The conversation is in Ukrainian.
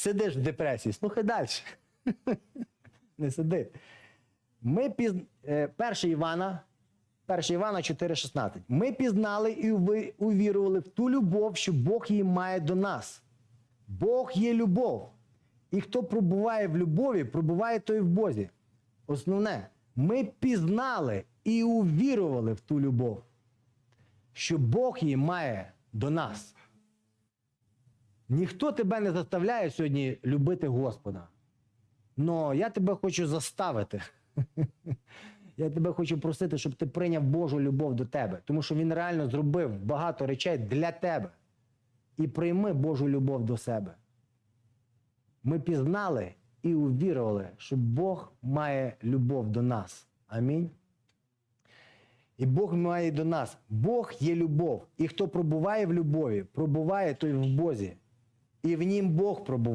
сидиш в депресії, слухай далі. Не сиди. Ми піз... е, 1 Івана, 1 Івана 4,16. Ми пізнали і увірували в ту любов, що Бог її має до нас. Бог є любов. І хто пробуває в любові, пробуває той в Бозі. Основне, ми пізнали і увірували в ту любов, що Бог її має до нас. Ніхто тебе не заставляє сьогодні любити Господа. Но я тебе хочу заставити. Я тебе хочу просити, щоб ти прийняв Божу любов до тебе, тому що Він реально зробив багато речей для тебе. І прийми Божу любов до себе. Ми пізнали і увірували, що Бог має любов до нас. Амінь. І Бог має до нас. Бог є любов. І хто пробуває в любові, пробуває той в Бозі. І в нім Бог пробуває.